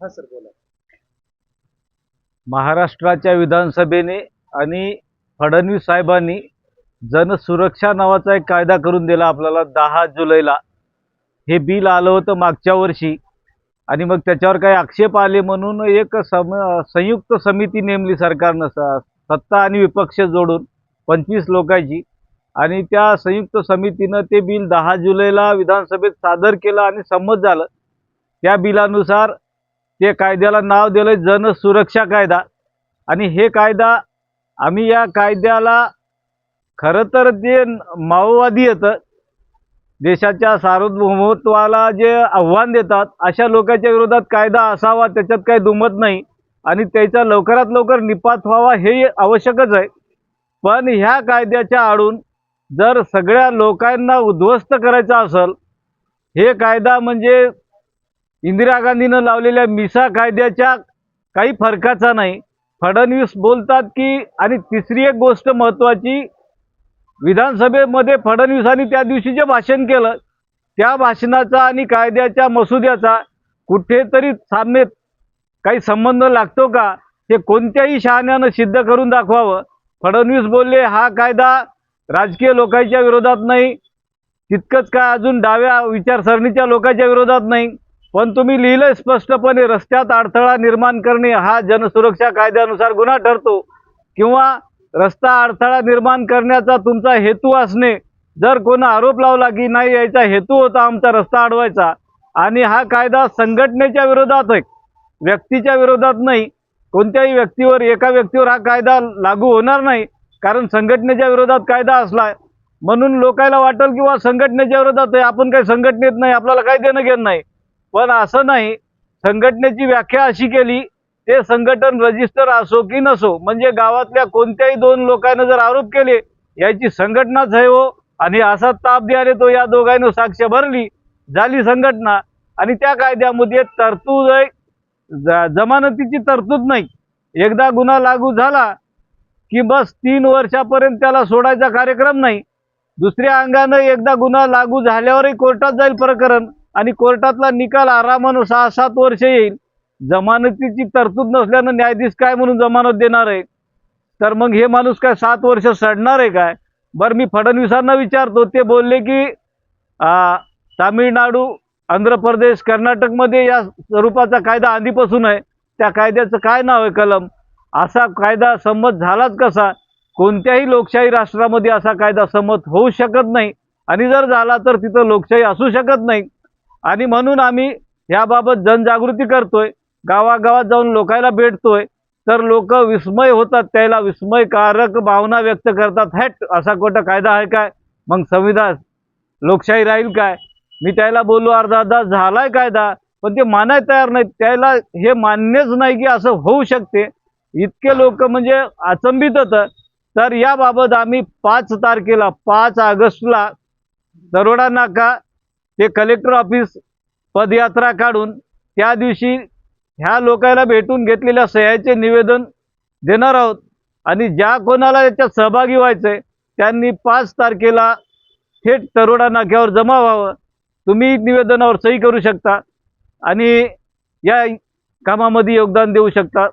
हा सर बोला. महाराष्ट्राच्या विधानसभेने आणि फडणवीस साहेबांनी जनसुरक्षा नावाचा एक कायदा करून दिला आपल्याला दहा जुलैला. हे बिल आलं होतं मागच्या वर्षी आणि मग त्याच्यावर काही आक्षेप आले म्हणून एक सम संयुक्त समिती नेमली सरकारनं सत्ता आणि विपक्ष जोडून पंचवीस लोकांची आणि त्या संयुक्त समितीनं ते बिल दहा जुलैला विधानसभेत सादर केलं आणि संमत झालं. त्या बिलानुसार ते कायद्याला नाव दिलं जनसुरक्षा कायदा. आणि हे कायदा आम्ही या कायद्याला खरं तर जे माओवादी येतं देशाच्या सार्वभौमत्वाला जे आव्हान देतात अशा लोकांच्या विरोधात कायदा असावा त्याच्यात काही दुमत नाही. आणि त्याचा लवकरात लवकर निपात व्हावा हे आवश्यकच आहे. पण ह्या कायद्याच्या आडून जर सगळ्या लोकांना उद्ध्वस्त करायचा असेल हे कायदा म्हणजे इंदिरा गांधीनं लावलेल्या मिसा कायद्याच्या काही फरकाचा नाही. फडणवीस बोलतात की आणि तिसरी एक गोष्ट महत्त्वाची विधानसभेमध्ये फडणवीसांनी त्या दिवशी जे भाषण केलं त्या भाषणाचा आणि कायद्याच्या मसुद्याचा कुठेतरी सामनेत काही संबंध लागतो का हे कोणत्याही शहाण्यानं सिद्ध करून दाखवावं. फडणवीस बोलले हा कायदा राजकीय लोकांच्या विरोधात नाही. तितकंच काय अजून डाव्या विचारसरणीच्या लोकांच्या विरोधात नाही. पण तुम्ही लिहिलं स्पष्टपणे रस्त्यात अडथळा निर्माण करणे हा जनसुरक्षा कायद्यानुसार गुन्हा ठरतो. किंवा रस्ता अडथळा निर्माण करण्याचा तुमचा हेतू असणे जर कोण आरोप लावला की नाही यायचा हेतू होता आमचा रस्ता अडवायचा आणि हा कायदा संघटनेच्या विरोधात आहे व्यक्तीच्या विरोधात नाही कोणत्याही व्यक्तीवर एका व्यक्तीवर हा कायदा लागू होणार नाही कारण संघटनेच्या विरोधात कायदा असला. म्हणून लोकायला वाटेल किंवा संघटनेच्या विरोधात आहे आपण काही संघटनेत नाही आपल्याला काही देणं घेणं नाही. पण असं नाही संघटनेची व्याख्या अशी केली ते संघटन रजिस्टर असो की नसो म्हणजे गावातल्या कोणत्याही दोन लोकांना जर आरोप केले याची संघटनाच आहे हो आणि असा ताप द्यायला तो या दोघांनी साक्ष भरली झाली संघटना. आणि त्या कायद्यामध्ये तरतूद आहे ज- जमानतीची तरतूद नाही. एकदा गुन्हा लागू झाला की बस तीन वर्षापर्यंत त्याला सोडायचा कार्यक्रम नाही. दुसऱ्या अंगानं एकदा गुन्हा लागू झाल्यावरही कोर्टात जाईल प्रकरण. आणि कोर्टातला निकाल आरामानं सहा सात वर्ष येईल. जमानतीची तरतूद नसल्यानं न्यायाधीश काय म्हणून जमानत देणार आहे तर मग हे माणूस काय सात वर्ष सडणार आहे काय? बरं मी फडणवीसांना विचारतो. ते बोलले की तामिळनाडू आंध्र प्रदेश कर्नाटकमध्ये या स्वरूपाचा कायदा आधीपासून आहे. त्या कायद्याचं काय नाव आहे कलम? असा कायदा संमत झालाच कसा? कोणत्याही लोकशाही राष्ट्रामध्ये असा कायदा संमत होऊ शकत नाही. आणि जर झाला तर तिथं लोकशाही असू शकत नाही. आणि म्हणून आम्ही याबाबत जनजागृती करतोय. गावागावात जाऊन लोकायला भेटतोय. तर लोक विस्मय होतात त्याला. विस्मयकारक भावना व्यक्त करतात. हॅट! असा कोणता कायदा आहे काय? मग संविधान लोकशाही राहील काय? मी त्याला बोललो अर्धा अर्धा झालाय कायदा पण ते मानाय तयार नाही त्याला हे मान्यच नाही की असं होऊ शकते. इतके लोक म्हणजे अचंबित होतं. तर याबाबत आम्ही पाच तारखेला पाच ऑगस्टला दरोडा नाका ते कलेक्टर ऑफिस पदयात्रा काढून त्या दिवशी ह्या लोकायला भेटून घेतलेल्या सह्याचे निवेदन देणार आहोत. आणि ज्या कोणाला याच्यात सहभागी व्हायचं आहे त्यांनी पाच तारखेला थेट तरोडा नाक्यावर जमा व्हावं. तुम्ही निवेदनावर सही करू शकता आणि या कामामध्ये योगदान देऊ शकता.